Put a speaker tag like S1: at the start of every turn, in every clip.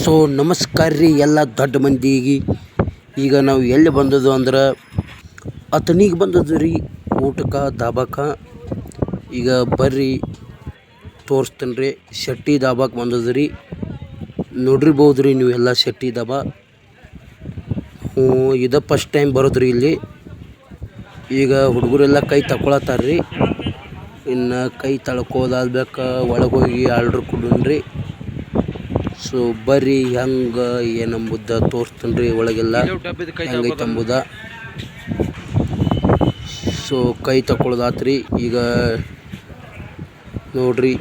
S1: So ನಮಸ್ಕಾರ ರೀ ಎಲ್ಲ ದೊಡ್ಡ ಮಂದಿಗೆ. ಈಗ ನಾವು ಎಲ್ಲಿ ಬಂದದ್ದು ಅಂದ್ರೆ ಅತನಿಗೆ ಬಂದದ್ದು ರೀ, ಊಟಕ್ಕೆ, ದಾಬಾಕ. ಈಗ ಬರ್ರಿ, ತೋರಿಸ್ತೇನೆ ರೀ, ಶೆಟ್ಟಿ ದಾಬಾಕ್ಕೆ ಬಂದದ್ದು ರೀ. ನೋಡಿರ್ಬೋದು ರೀ ನೀವು ಎಲ್ಲ ಶೆಟ್ಟಿ ದಾಬಾ. ಹ್ಞೂ, ಇದು ಫಸ್ಟ್ ಟೈಮ್ ಬರೋದು ರೀ ಇಲ್ಲಿ. ಈಗ ಹುಡುಗರೆಲ್ಲ ಕೈ ತಗೊಳತ್ತಾರ ರೀ. ಇನ್ನು ಕೈ ತಳ್ಕೋದಾದ್ಬೇಕು ಒಳಗೆ ಹೋಗಿ ಆರ್ಡ್ರ್ ಕೊಡೋಣ್ರಿ ಸೊ ಬರ್ರಿ ಹೆಂಗೆ ಏನಂಬುದ ತೋರಿಸ್ತೇನೆ ರೀ ಒಳಗೆಲ್ಲ. ಹೆಂಗೈತೆ ಅಂಬುದ. ಸೊ ಕೈ ತಗೊಳ್ಳೋದಾತ್ರಿ ಈಗ ನೋಡ್ರಿ.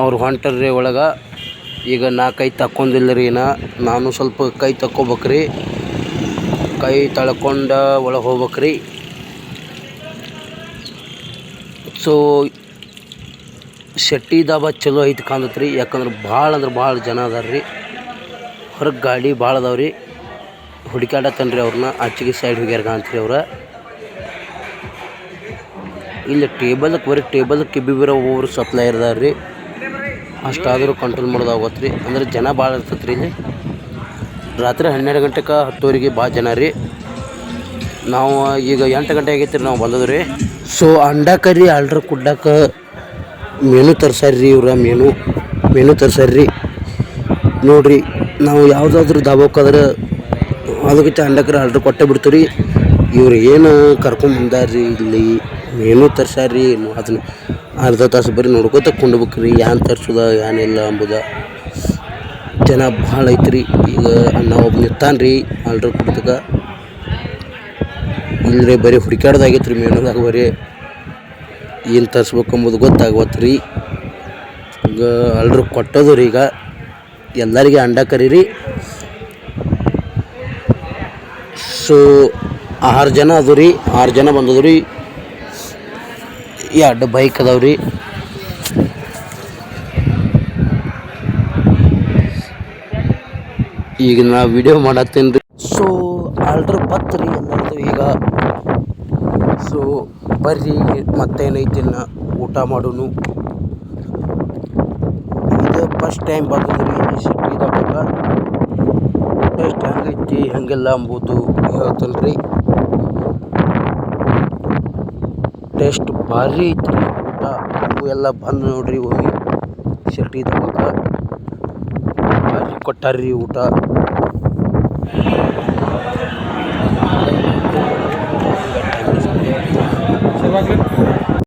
S1: ಅವ್ರು ಹೊಂಟರ್ರಿ ಒಳಗೆ. ಈಗ ನಾ ಕೈ ತಕ್ಕೊಂಡಿಲ್ಲ ರೀ ನಾ. ನಾನು ಸ್ವಲ್ಪ ಕೈ ತಕ್ಕೊಬೇಕ್ರಿ. ಕೈ ತಳ್ಕೊಂಡ ಒಳಗೆ ಹೋಗ್ಬೇಕ್ರಿ. ಸೊ ಶೆಟ್ಟಿ ದಾಬಾ ಚಲೋ ಐತಿ ಕಾಣತ್ತೆ ರೀ ಯಾಕಂದ್ರೆ ಭಾಳ ಅಂದ್ರೆ ಭಾಳ ಜನ ಅದಾರ ರೀ ಹೊರಗೆ ಗಾಡಿ ಭಾಳ ಅದಾವೆ ರೀ ಹುಡುಕಾಡತ್ತನ್ ರೀ ಅವ್ರನ್ನ. ಆಚೆಗೆ ಸೈಡ್ ಹೋಗ್ಯಾರ ಕಾಣ್ತ್ರಿ ಅವ್ರ. ಇಲ್ಲಿ ಟೇಬಲ್ಗೆ ಬರೀ ಟೇಬಲ್ ಕಿಬ್ಬಿಬಿರೋ ಒಬ್ಬರು ಸಪ್ಲೈ ಅದಾರ ರೀ ಅಷ್ಟಾದರೂ ಕಂಟ್ರೋಲ್ ಮಾಡೋದಾಗತ್ತೆ ರೀ ಅಂದ್ರೆ ಜನ ಭಾಳ ಇರ್ತೈತೆ ರೀ ಇಲ್ಲಿ. ರಾತ್ರಿ ಹನ್ನೆರಡು ಗಂಟೆಗೆ ಹತ್ತುವರೆಗೆ ಭಾಳ ಜನ ರೀ. ನಾವು ಈಗ ಎಂಟು ಗಂಟೆ ಆಗೈತೆ ರೀ ನಾವು ಬಂದದ್ರಿ. ಸೊ ಅಂಡಾ ಕರಿ ಆರ್ಡ್ರ್ ಕೊಡ್ಡಕ್ಕೆ ಮೆನು ತರ್ಸಾರ್ರಿ ಇವ್ರ ಮೆನು. ಮೆನು ತರ್ಸಾರ್ರಿ. ನೋಡ್ರಿ, ನಾವು ಯಾವುದಾದ್ರೂ ದಾಬೋಕ್ಕಾದ್ರೆ ಅದಕ್ಕೆ ಅಂಡಕರಿ ಆರ್ಡ್ರ್ ಕೊಟ್ಟೆ ಬಿಡ್ತೀವಿ ಇವ್ರು ಏನು ಕರ್ಕೊಂಡ್ ಬಂದಾರ್ರಿ ಇಲ್ಲಿ. ಮೆನು ತರ್ಸಾರ್ರಿ ಅದನ್ನ ಅರ್ಧ ತಾಸು ಬರೀ ನೋಡ್ಕೋತ ಕುಂಡ್ಬೇಕು ಏನು ಏನ್ ತರ್ಸೋದ ಏನಿಲ್ಲ ಅಂಬುದ. ಜನ ಭಾಳ ಐತ್ರಿ. ಈಗ ನಾವು ಒಬ್ಬ ನಿಂತಾನ ರೀ ಆರ್ಡ್ರ್ ಕೊಡ್ತಕ್ಕ. ಇಲ್ಲರಿ ಬರೀ ಹುಡುಕಾಡ್ದಾಗೈತ್ರಿ ಮೆನುದಾಗ ಬರೀ. ಏನು ತರಿಸ್ಬೇಕು ಅಂಬುದು ಗೊತ್ತಾಗವತ್ತು ರೀ ಈಗ ಎಲ್ಲರೂ ಕೊಟ್ಟದು ರೀ ಈಗ. ಎಲ್ಲರಿಗೆ ಅಂಡ ಕರೀರಿ. ಸೊ ಆರು ಜನ ಅದು ರೀ ಆರು ಜನ ಬಂದದು ರೀ ಎರಡು ಬೈಕ್ ಅದಾವ ಈಗ ನಾ ವಿಡಿಯೋ ಮಾಡತ್ತೇನ್ರಿ. ರೀ ಸೊ ಆರ್ಡ್ರ್ ಬತ್ತು ಎಲ್ಲರದು ಈಗ. ಸೊ ಬರ್ರಿ ಮತ್ತೇನೈತಿ ಇನ್ನು ಊಟ ಮಾಡೋನು. ಇದು ಫಸ್ಟ್ ಟೈಮ್ ಬಂದದ್ರಿ ಈ ಸಿಟಿ ದಾಬಾಗ ಟೇಸ್ಟ್ ಹೆಂಗೈತಿ ಹೆಂಗಿಲ್ಲ ಅಂಬುದು ಹೇಳ್ತೇನೆ ರೀ. ಟೇಸ್ಟ್ ಭಾರಿ ರೀ ಊಟ. ನೀವು ಎಲ್ಲ ಬಂದು ನೋಡ್ರಿ ಹೋಗಿ ಸಿಟಿದಾಗ ಭಾರಿ ಕೊಟ್ಟಾರ್ರಿ ಊಟ.